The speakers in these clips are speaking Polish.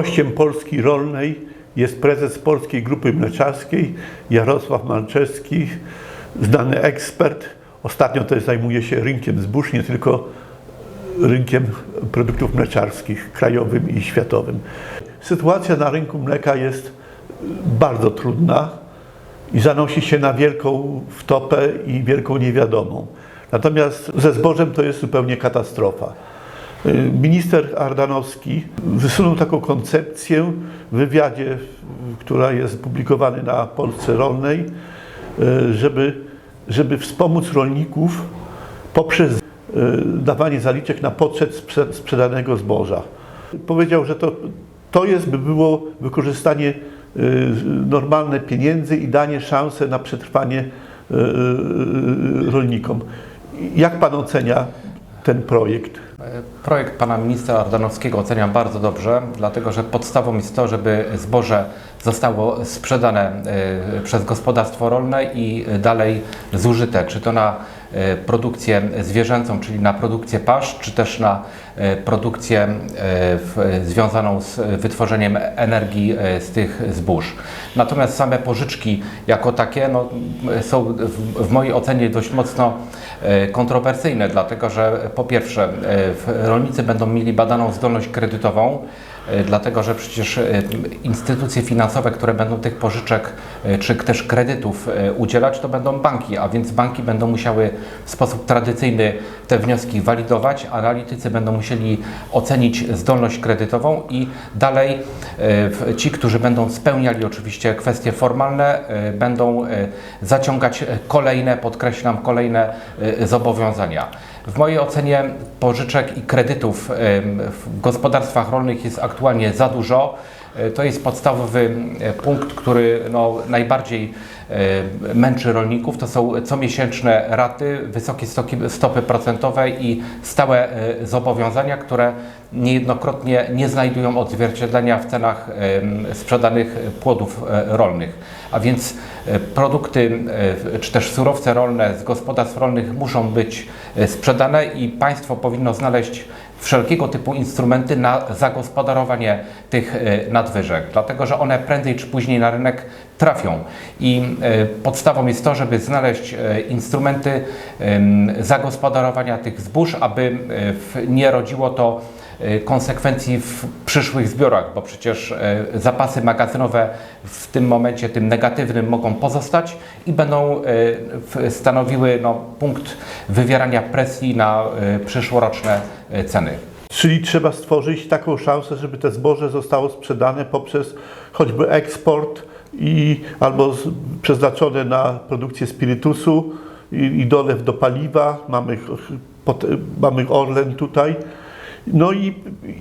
Gościem Polski Rolnej jest prezes Polskiej Grupy Mleczarskiej Jarosław Malczewski, znany ekspert. Ostatnio też zajmuje się rynkiem zbóż, nie tylko rynkiem produktów mleczarskich, krajowym i światowym. Sytuacja na rynku mleka jest bardzo trudna i zanosi się na wielką wtopę i wielką niewiadomą. Natomiast ze zbożem to jest zupełnie katastrofa. Minister Ardanowski wysunął taką koncepcję w wywiadzie, która jest publikowany na Polsce Rolnej, żeby, żeby wspomóc rolników poprzez e, dawanie zaliczek na poczet sprze- sprzedanego zboża. Powiedział, że to, to jest, by było wykorzystanie normalne pieniędzy i danie szansy na przetrwanie rolnikom. Jak Pan ocenia ten projekt? Projekt pana ministra Ardanowskiego oceniam bardzo dobrze, dlatego że podstawą jest to, żeby zboże zostało sprzedane e, przez gospodarstwo rolne i dalej zużyte, czy to na produkcję zwierzęcą, czyli na produkcję pasz, czy też na e, produkcję e, związaną z wytworzeniem energii e, z tych zbóż. Natomiast same pożyczki jako takie no, są w, w mojej ocenie dość mocno e, kontrowersyjne, dlatego że po pierwsze e, rolnicy będą mieli badaną zdolność kredytową, e, dlatego że przecież e, instytucje finansowe, które będą tych pożyczek e, czy też kredytów e, udzielać, to będą banki, a więc banki będą musiały w sposób tradycyjny te wnioski walidować, analitycy będą musieli ocenić zdolność kredytową i dalej e, ci, którzy będą spełniali oczywiście kwestie formalne, e, będą e, zaciągać e, kolejne, podkreślam, kolejne e, zobowiązania. W mojej ocenie pożyczek i kredytów w gospodarstwach rolnych jest aktualnie za dużo. E, To jest podstawowy e, punkt, który no, najbardziej e, męczy rolników. To są comiesięczne raty, wysokie stopy procentowe i stałe zobowiązania, które niejednokrotnie nie znajdują odzwierciedlenia w cenach sprzedanych płodów rolnych. A więc produkty czy też surowce rolne z gospodarstw rolnych muszą być sprzedane i państwo powinno znaleźć wszelkiego typu instrumenty na zagospodarowanie tych e, nadwyżek, dlatego że one prędzej czy później na rynek trafią. I e, podstawą jest to, żeby znaleźć e, instrumenty zagospodarowania tych zbóż, aby nie rodziło to konsekwencji w przyszłych zbiorach, bo przecież e, zapasy magazynowe w tym momencie tym negatywnym mogą pozostać i będą w- stanowiły no, punkt wywierania presji na przyszłoroczne ceny. Czyli trzeba stworzyć taką szansę, żeby te zboże zostało sprzedane poprzez choćby eksport i albo przeznaczone na produkcję spirytusu i, i dolew do paliwa. Mamy, mamy Orlen tutaj. No i,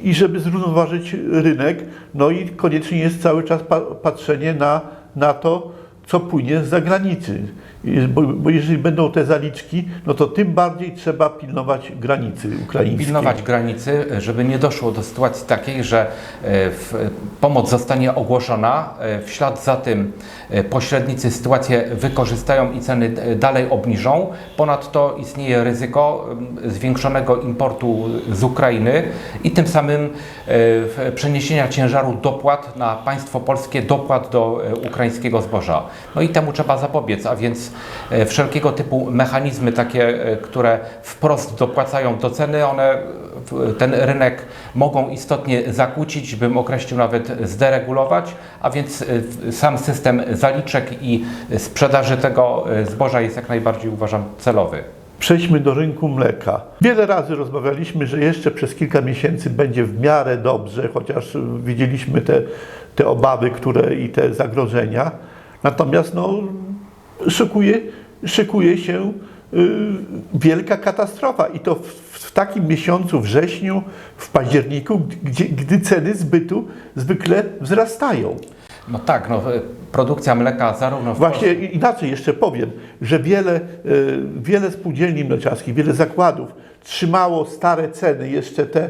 i żeby zrównoważyć rynek, no i koniecznie jest cały czas pa, patrzenie na, na to, co płynie z zagranicy. Bo, bo jeżeli będą te zaliczki, no to tym bardziej trzeba pilnować granicy ukraińskiej. Pilnować granicy, żeby nie doszło do sytuacji takiej, że e, pomoc zostanie ogłoszona, e, w ślad za tym e, pośrednicy sytuację wykorzystają i ceny dalej obniżą. Ponadto istnieje ryzyko m, zwiększonego importu z Ukrainy i tym samym przeniesienia ciężaru dopłat na państwo polskie, dopłat do ukraińskiego zboża. No i temu trzeba zapobiec, a więc e, wszelkiego typu mechanizmy takie, e, które wprost dopłacają do ceny, one ten rynek mogą istotnie zakłócić, bym określił nawet zderegulować, a więc e, sam system zaliczek i sprzedaży tego zboża jest jak najbardziej uważam celowy. Przejdźmy do rynku mleka. Wiele razy rozmawialiśmy, że jeszcze przez kilka miesięcy będzie w miarę dobrze, chociaż widzieliśmy te, te obawy które, i te zagrożenia. Natomiast no, szykuje, szykuje się y, wielka katastrofa i to w, w takim miesiącu, wrześniu, w październiku, gdzie, gdy ceny zbytu zwykle wzrastają. No tak, no, produkcja mleka zarówno w Właśnie inaczej jeszcze powiem, że wiele, e, wiele spółdzielni mleczarskich, wiele zakładów trzymało stare ceny, jeszcze te e,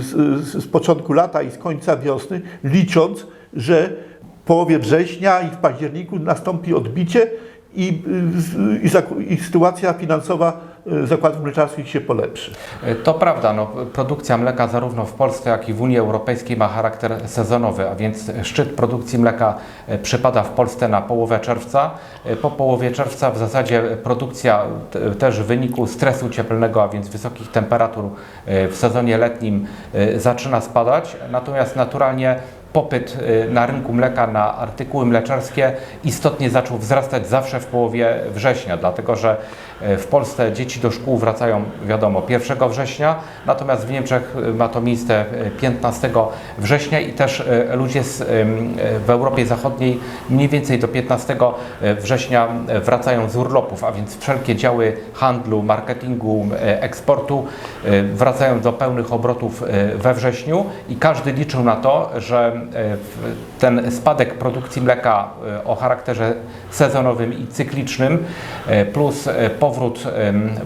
z, z- początku lata i z końca wiosny, licząc, że połowie września i w październiku nastąpi odbicie i, y, i, i sytuacja finansowa y, zakładów mleczarskich się polepszy. To prawda, no, produkcja mleka zarówno w Polsce, jak i w Unii Europejskiej ma charakter sezonowy, a więc szczyt produkcji mleka e, przypada w Polsce na połowę czerwca. E, Po połowie czerwca w zasadzie produkcja też w wyniku stresu cieplnego, a więc wysokich temperatur e, w sezonie letnim e, zaczyna spadać, natomiast naturalnie popyt y, na rynku mleka na artykuły mleczarskie istotnie zaczął wzrastać zawsze w połowie września, dlatego że w Polsce dzieci do szkół wracają, wiadomo, 1 września, natomiast w Niemczech y, ma to miejsce y, 15 września i też ludzie z, w Europie Zachodniej mniej więcej do 15 września wracają z urlopów, a więc wszelkie działy handlu, marketingu, eksportu wracają do pełnych obrotów we wrześniu i każdy liczył na to, że ten spadek produkcji mleka o charakterze sezonowym i cyklicznym plus powrót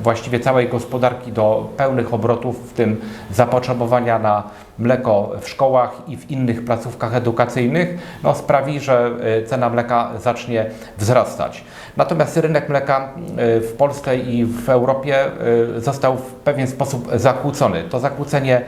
właściwie całej gospodarki do pełnych obrotów, w tym zapotrzebowania na mleko w szkołach i w innych placówkach edukacyjnych, no, sprawi, że y, cena mleka zacznie wzrastać. Natomiast rynek mleka y, w Polsce i w Europie y, został w pewien sposób zakłócony. To zakłócenie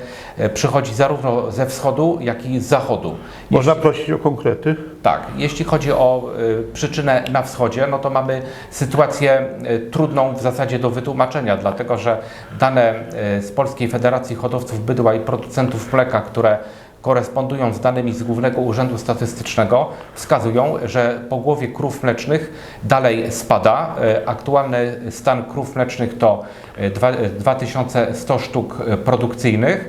przychodzi zarówno ze wschodu, jak i z zachodu. Można prosić o konkrety? Tak, jeśli chodzi o y, przyczynę na wschodzie, no to mamy sytuację y, trudną w zasadzie do wytłumaczenia, dlatego że dane y, z Polskiej Federacji Hodowców Bydła i Producentów Mleka, które korespondują z danymi z Głównego Urzędu Statystycznego, wskazują, że pogłowie krów mlecznych dalej spada. Y, Aktualny stan krów mlecznych to y, dwa- y, 2100 sztuk produkcyjnych,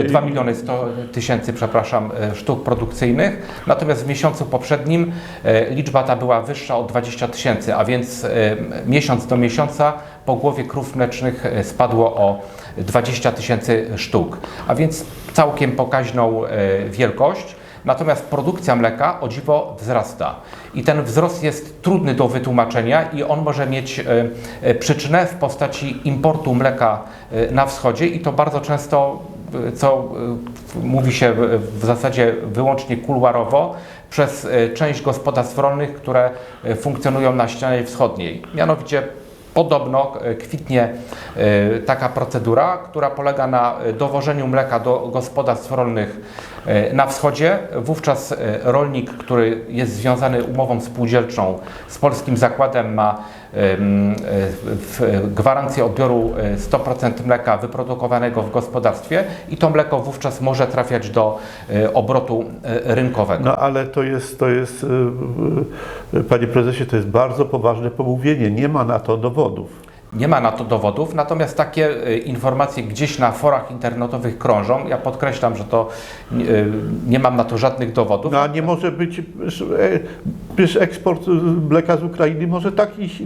y, 2 miliony 100 tysięcy, przepraszam, sztuk produkcyjnych. Natomiast w miesiącu poprzednim liczba ta była wyższa o 20 tysięcy, a więc miesiąc do miesiąca po głowie krów mlecznych spadło o 20 tysięcy sztuk, a więc całkiem pokaźną wielkość. Natomiast produkcja mleka o dziwo wzrasta. I ten wzrost jest trudny do wytłumaczenia i on może mieć e, e, przyczynę w postaci importu mleka e, na wschodzie i to bardzo często, e, co e, mówi się w- zasadzie wyłącznie kuluarowo, przez e, część gospodarstw rolnych, które e, funkcjonują na ścianie wschodniej. Mianowicie Podobno e, kwitnie e, taka procedura, która polega na e, dowożeniu mleka do gospodarstw rolnych na wschodzie. Wówczas rolnik, który jest związany umową spółdzielczą z polskim zakładem, ma gwarancję odbioru e, 100% mleka wyprodukowanego w gospodarstwie i to mleko wówczas może trafiać do e, obrotu e, rynkowego. No ale to jest, to jest, panie prezesie, to jest bardzo poważne pomówienie. Nie ma na to dowodów. Nie ma na to dowodów, natomiast takie y, informacje gdzieś na forach internetowych krążą. Ja podkreślam, że to y, nie mam na to żadnych dowodów. No a nie może być, przecież, eksport mleka z Ukrainy może tak iść y,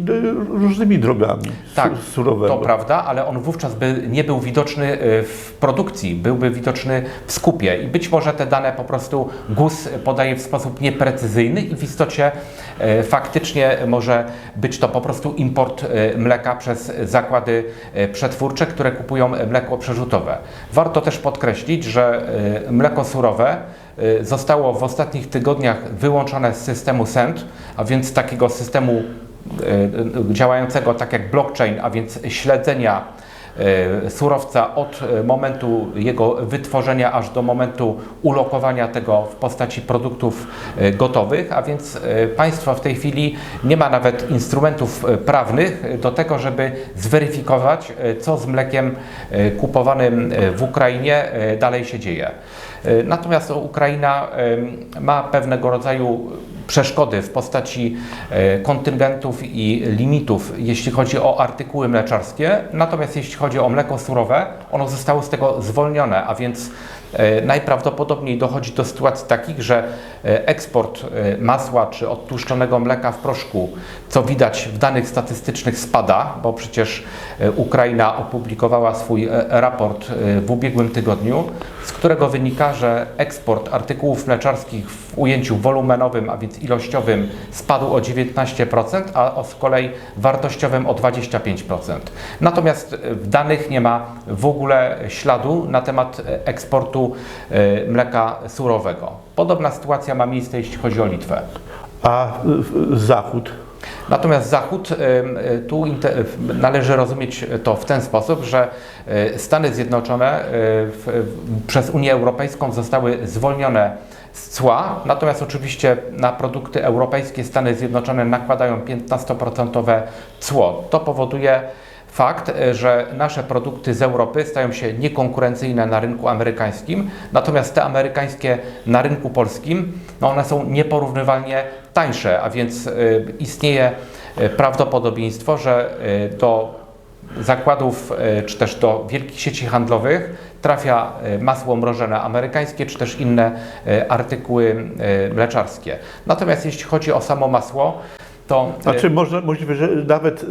różnymi drogami Tak, su- surowego. To prawda, ale on wówczas by nie był widoczny w produkcji, byłby widoczny w skupie i być może te dane po prostu GUS podaje w sposób nieprecyzyjny i w istocie faktycznie może być to po prostu import y, mleka przez zakłady y, przetwórcze, które kupują mleko przerzutowe. Warto też podkreślić, że mleko surowe zostało w ostatnich tygodniach wyłączone z systemu SENT, a więc takiego systemu e, działającego tak jak blockchain, a więc śledzenia e, surowca od e, momentu jego wytworzenia aż do momentu ulokowania tego w postaci produktów e, gotowych, a więc e, państwo w tej chwili nie ma nawet instrumentów e, prawnych do tego, żeby zweryfikować, e, co z mlekiem e, kupowanym e, w Ukrainie e, dalej się dzieje. E, Natomiast Ukraina e, ma pewnego rodzaju przeszkody w postaci e, kontyngentów i limitów, jeśli chodzi o artykuły mleczarskie. Natomiast jeśli chodzi o mleko surowe, ono zostało z tego zwolnione, a więc e, najprawdopodobniej dochodzi do sytuacji takich, że eksport e, masła czy odtłuszczonego mleka w proszku, co widać w danych statystycznych, spada, bo przecież e, Ukraina opublikowała swój e, raport e, w ubiegłym tygodniu, z którego wynika, że eksport artykułów mleczarskich w ujęciu wolumenowym, a więc ilościowym, spadł o 19%, a z kolei wartościowym o 25%. Natomiast e, w danych nie ma w ogóle śladu na temat e, eksportu e, mleka surowego. Podobna sytuacja ma miejsce, jeśli chodzi o Litwę. A y, y, Zachód? Natomiast Zachód, y, tu należy rozumieć to w ten sposób, że Stany Zjednoczone przez Unię Europejską zostały zwolnione z cła, natomiast oczywiście na produkty europejskie Stany Zjednoczone nakładają 15% cło. To powoduje fakt, y, że nasze produkty z Europy stają się niekonkurencyjne na rynku amerykańskim, natomiast te amerykańskie na rynku polskim, no one są nieporównywalnie tańsze, a więc y, istnieje y, prawdopodobieństwo, że do zakładów czy też do wielkich sieci handlowych trafia masło mrożone amerykańskie czy też inne artykuły mleczarskie. Natomiast jeśli chodzi o samo masło, to y, Znaczy może, możliwe, że nawet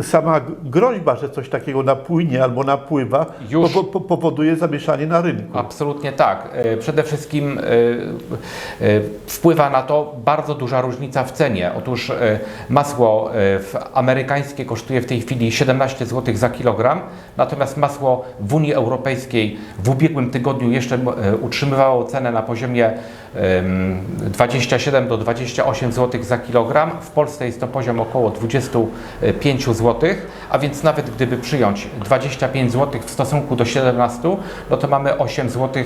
y, sama groźba, że coś takiego napłynie albo napływa, Już- po, po, powoduje zamieszanie na rynku. Absolutnie tak. E, Przede wszystkim e, e, wpływa na to bardzo duża różnica w cenie. Otóż e, masło e, w- amerykańskie kosztuje w tej chwili 17 zł za kilogram, natomiast masło w Unii Europejskiej w ubiegłym tygodniu jeszcze e, utrzymywało cenę na poziomie 27 do 28 zł za kilogram. W Polsce jest to poziom około 25 zł, a więc nawet gdyby przyjąć 25 zł w stosunku do 17, no to mamy 8 zł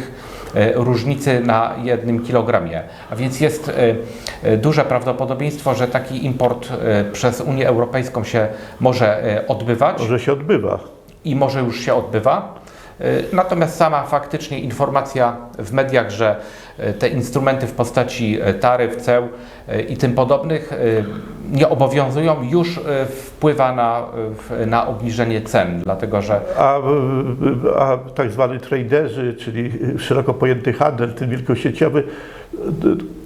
e, różnicy na jednym kilogramie. A więc jest e, e, duże prawdopodobieństwo, że taki import przez Unię Europejską się może odbywać Może się odbywa. i może już się odbywa. Y, Natomiast sama faktycznie informacja w mediach, że y, te instrumenty w postaci y, taryf, ceł i tym podobnych nie obowiązują, już wpływa na, na obniżenie cen, dlatego że A, a tak zwani traderzy, czyli szeroko pojęty handel, ten wielkosieciowy,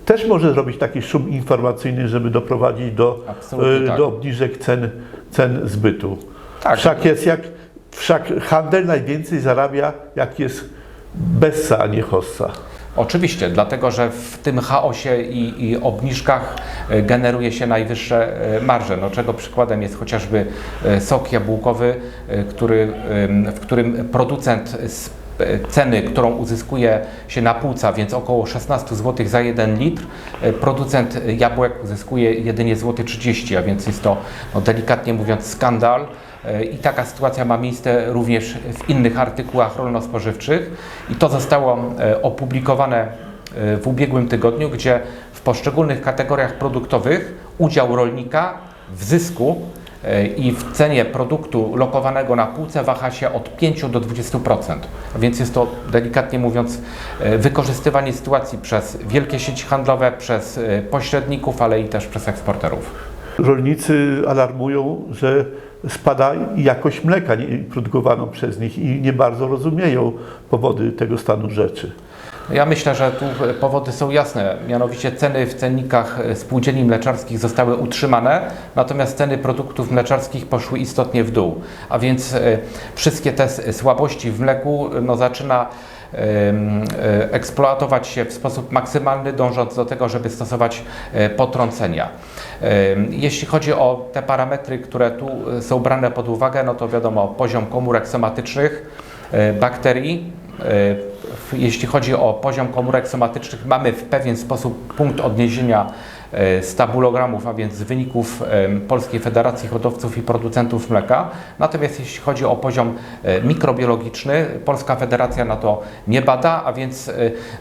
też może zrobić taki szum informacyjny, żeby doprowadzić do, Absolutnie tak. do obniżek cen, cen zbytu. Tak. Wszak jest jak, wszak handel najwięcej zarabia, jak jest bessa, a nie hossa. Oczywiście, dlatego że w tym chaosie i, i obniżkach e, generuje się najwyższe e, marże, no, czego przykładem jest chociażby e, sok jabłkowy, który, w którym producent z ceny, którą uzyskuje się na półce, więc około 16 zł za 1 litr, producent jabłek uzyskuje jedynie złoty 30, a więc jest to no, delikatnie mówiąc skandal. E, I taka sytuacja ma miejsce również w innych artykułach rolno-spożywczych i to zostało e, opublikowane e, w ubiegłym tygodniu, gdzie w poszczególnych kategoriach produktowych udział rolnika w zysku i w cenie produktu lokowanego na półce waha się od 5 do 20%. A więc jest to delikatnie mówiąc wykorzystywanie sytuacji przez wielkie sieci handlowe, przez pośredników, ale i też przez eksporterów. Rolnicy alarmują, że spada jakość mleka produkowaną przez nich i nie bardzo rozumieją powody tego stanu rzeczy. Ja myślę, że tu powody są jasne. Mianowicie ceny w cennikach spółdzielni mleczarskich zostały utrzymane, natomiast ceny produktów mleczarskich poszły istotnie w dół. A więc e, wszystkie te słabości w mleku no, zaczyna eksploatować się w sposób maksymalny, dążąc do tego, żeby stosować e, potrącenia. Jeśli chodzi o te parametry, które tu e, są brane pod uwagę, no to wiadomo, poziom komórek somatycznych, e, bakterii, e, jeśli chodzi o poziom komórek somatycznych, mamy w pewien sposób punkt odniesienia e, z tabulogramów, a więc z wyników em, Polskiej Federacji Hodowców i Producentów Mleka. Natomiast jeśli chodzi o poziom e, mikrobiologiczny, Polska Federacja na to nie bada, a więc e,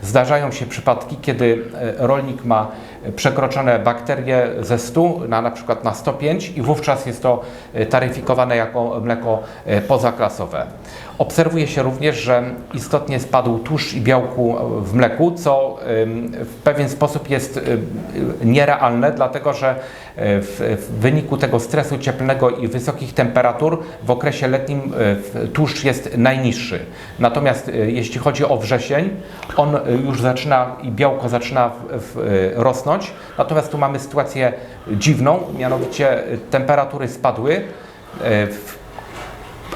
zdarzają się przypadki, kiedy e, rolnik ma przekroczone bakterie ze 100 na na przykład na 105 i wówczas jest to e, taryfikowane jako mleko e, pozaklasowe. Obserwuje się również, że istotnie spadł tłuszcz i białku w mleku, co w pewien sposób jest ym, nierealne, dlatego że w, wyniku tego stresu cieplnego i wysokich temperatur w okresie letnim tłuszcz jest najniższy. Natomiast jeśli chodzi o wrzesień, on już zaczyna i białko zaczyna w, Natomiast tu mamy sytuację dziwną, mianowicie y, temperatury spadły. y,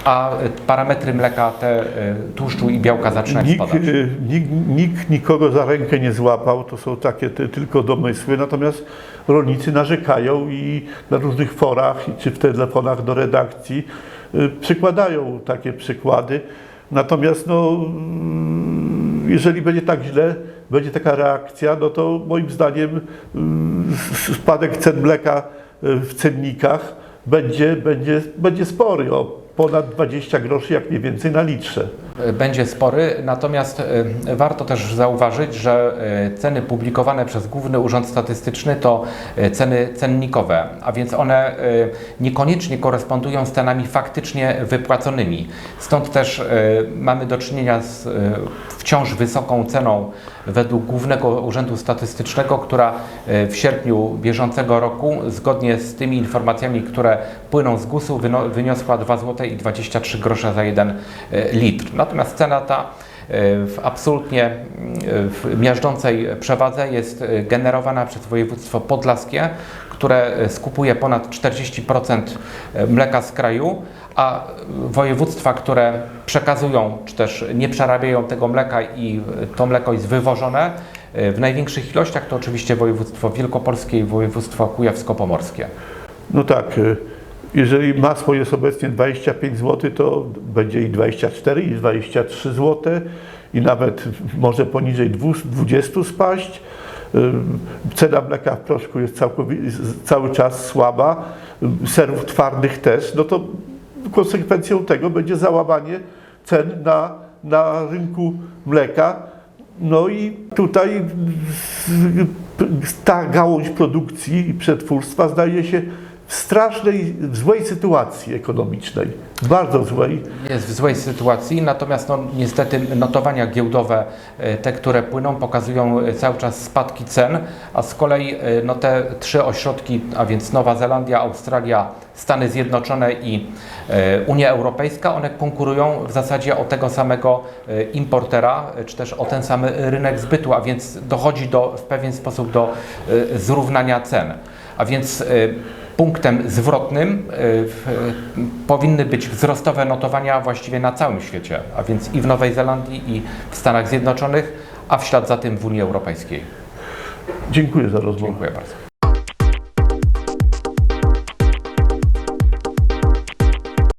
a parametry mleka, te y, tłuszczu i białka zaczynają Nikt, spadać. nikt, nikt nikogo za rękę nie złapał, to są takie te, tylko domysły, natomiast rolnicy narzekają i na różnych forach, czy w telefonach do redakcji przykładają takie przykłady. Natomiast no, jeżeli będzie tak źle, będzie taka reakcja, no to moim zdaniem spadek cen mleka y, w cennikach będzie, będzie, będzie spory, o ponad 20 groszy jak mniej więcej na litrze. Będzie spory, natomiast y, warto też zauważyć, że y, ceny publikowane przez Główny Urząd Statystyczny to y, ceny cennikowe, a więc one niekoniecznie korespondują z cenami faktycznie wypłaconymi. Stąd też mamy do czynienia z wciąż wysoką ceną według Głównego Urzędu Statystycznego, która y, w sierpniu bieżącego roku, zgodnie z tymi informacjami, które płyną z GUS-u, wyniosła 2 zł i 23 grosze za jeden y, litr. Natomiast cena ta w absolutnie y, w miażdżącej przewadze jest y, generowana przez województwo podlaskie, które skupuje ponad 40% mleka z kraju, a województwa, które przekazują czy też nie przerabiają tego mleka i to mleko jest wywożone w największych ilościach, to oczywiście województwo wielkopolskie i województwo kujawsko-pomorskie. No tak, jeżeli masło jest obecnie 25 zł, to będzie i 24, i 23 zł, i nawet może poniżej 200 20 spaść. Cena mleka w proszku jest cały czas słaba, serów twardych też, no to konsekwencją tego będzie załamanie cen na, na rynku mleka. No i tutaj ta gałąź produkcji i przetwórstwa znajduje się strasznej, złej sytuacji ekonomicznej. Bardzo złej. Jest w złej sytuacji, natomiast no, niestety notowania giełdowe, e, te, które płyną, pokazują e, cały czas spadki cen, a z kolei e, no, te trzy ośrodki, a więc Nowa Zelandia, Australia, Stany Zjednoczone i Unia Europejska, one konkurują w zasadzie o tego samego importera, czy też o ten sam rynek zbytu, a więc dochodzi do, w pewien sposób do zrównania cen. A więc punktem zwrotnym y, powinny być wzrostowe notowania właściwie na całym świecie, a więc i w Nowej Zelandii, i w Stanach Zjednoczonych, a w ślad za tym w Unii Europejskiej. Dziękuję za rozmowę. Dziękuję bardzo.